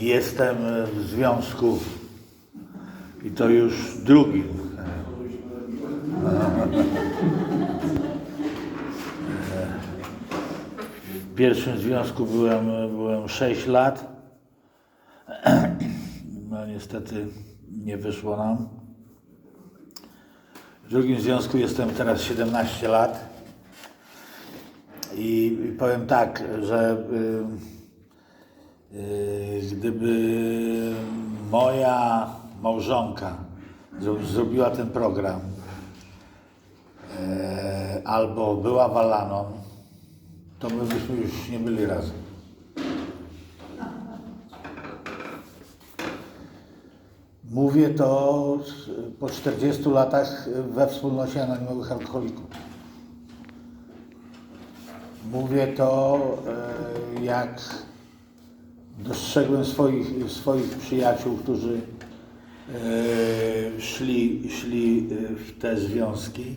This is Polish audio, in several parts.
Jestem w związku i to już drugim. W pierwszym związku byłem, byłem 6 lat. No niestety nie wyszło nam. W drugim związku jestem teraz 17 lat. I powiem tak, że y, y, gdyby moja małżonka zro- zrobiła ten program e, albo była walaną, to my byśmy już nie byli razem. Mówię to po 40 latach we wspólnocie anonimowych alkoholików. Mówię to, e, jak dostrzegłem swoich, swoich przyjaciół, którzy e, szli, szli e, w te związki.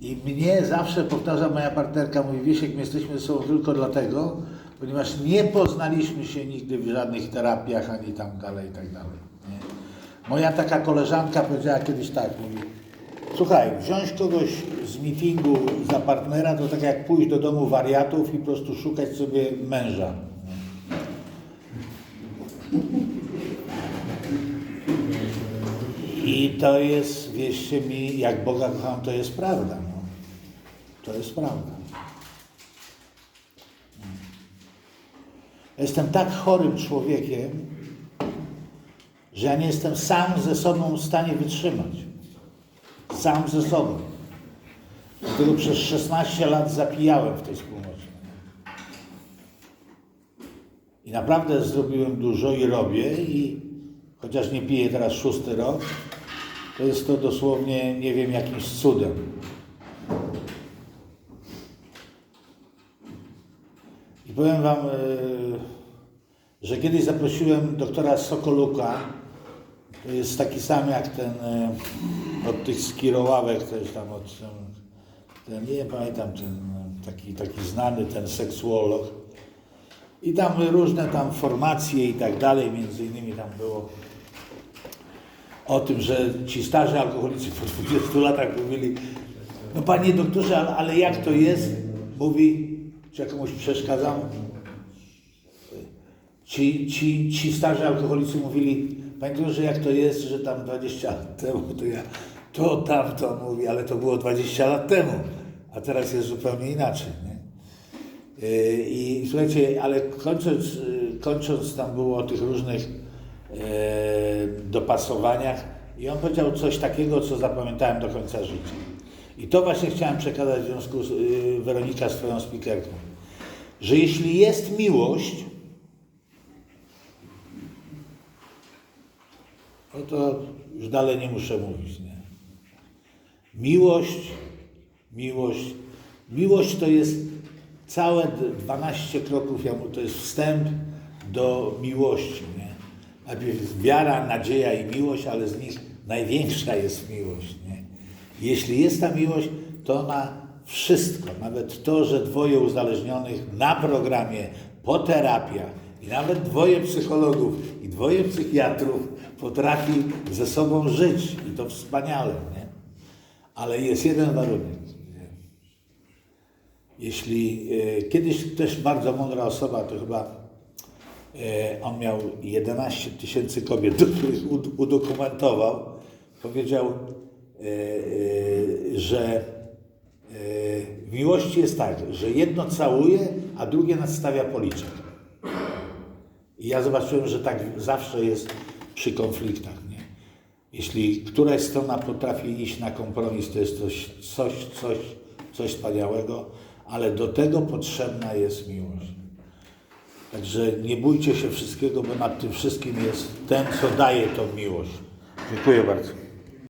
I mnie zawsze powtarza moja partnerka, mówi Wiesiek, my jesteśmy ze sobą tylko dlatego, ponieważ nie poznaliśmy się nigdy w żadnych terapiach, ani tam dalej, i tak dalej. Nie? Moja taka koleżanka powiedziała kiedyś tak, mówi, słuchaj, wziąć kogoś z meetingu za partnera, to tak jak pójść do domu wariatów i po prostu szukać sobie męża. I to jest, wierzcie mi, jak Boga kocham, to jest prawda. No. To jest prawda. Jestem tak chorym człowiekiem, że ja nie jestem sam ze sobą w stanie wytrzymać. Sam ze sobą. Dlatego przez 16 lat zapijałem w tej wspólnocie. I naprawdę zrobiłem dużo i robię i chociaż nie piję teraz szósty rok, to jest to dosłownie, nie wiem, jakimś cudem. I powiem Wam, e, że kiedyś zaprosiłem doktora Sokoluka, to jest taki sam jak ten e, od tych skiroławek też tam, od ten, nie pamiętam, ten taki, taki znany ten seksuolog. I tam różne tam formacje i tak dalej, między innymi tam było o tym, że ci starzy alkoholicy po 20 latach mówili, no panie doktorze, ale, jak to jest? Mówi, czy ja komuś przeszkadzam? Ci, ci, ci starzy alkoholicy mówili, panie doktorze, jak to jest, że tam 20 lat temu, to ja to tamto mówi, ale to było 20 lat temu, a teraz jest zupełnie inaczej. Nie? Yy, I słuchajcie, ale kończąc, yy, kończąc tam było o tych różnych yy, dopasowaniach i on powiedział coś takiego, co zapamiętałem do końca życia. I to właśnie chciałem przekazać w związku z Weronika z Twoją spikerką, że jeśli jest miłość, no to już dalej nie muszę mówić, nie? Miłość, miłość, miłość to jest całe d- 12 kroków, ja mu- to jest wstęp do miłości, nie? Najpierw wiara, nadzieja i miłość, ale z nich największa jest miłość, nie? Jeśli jest ta miłość, to na wszystko, nawet to, że dwoje uzależnionych na programie, po terapiach i nawet dwoje psychologów i dwoje psychiatrów potrafi ze sobą żyć i to wspaniale, nie? Ale jest jeden warunek. Jeśli e, kiedyś też bardzo mądra osoba, to chyba e, on miał 11 tysięcy kobiet, których ud- udokumentował, powiedział, e, że w miłości jest tak, że jedno całuje, a drugie nadstawia policzek. I ja zobaczyłem, że tak zawsze jest przy konfliktach. Nie? Jeśli któraś strona potrafi iść na kompromis, to jest coś, coś, coś, coś wspaniałego, ale do tego potrzebna jest miłość. Także nie bójcie się wszystkiego, bo nad tym wszystkim jest ten, co daje tą miłość. Dziękuję bardzo.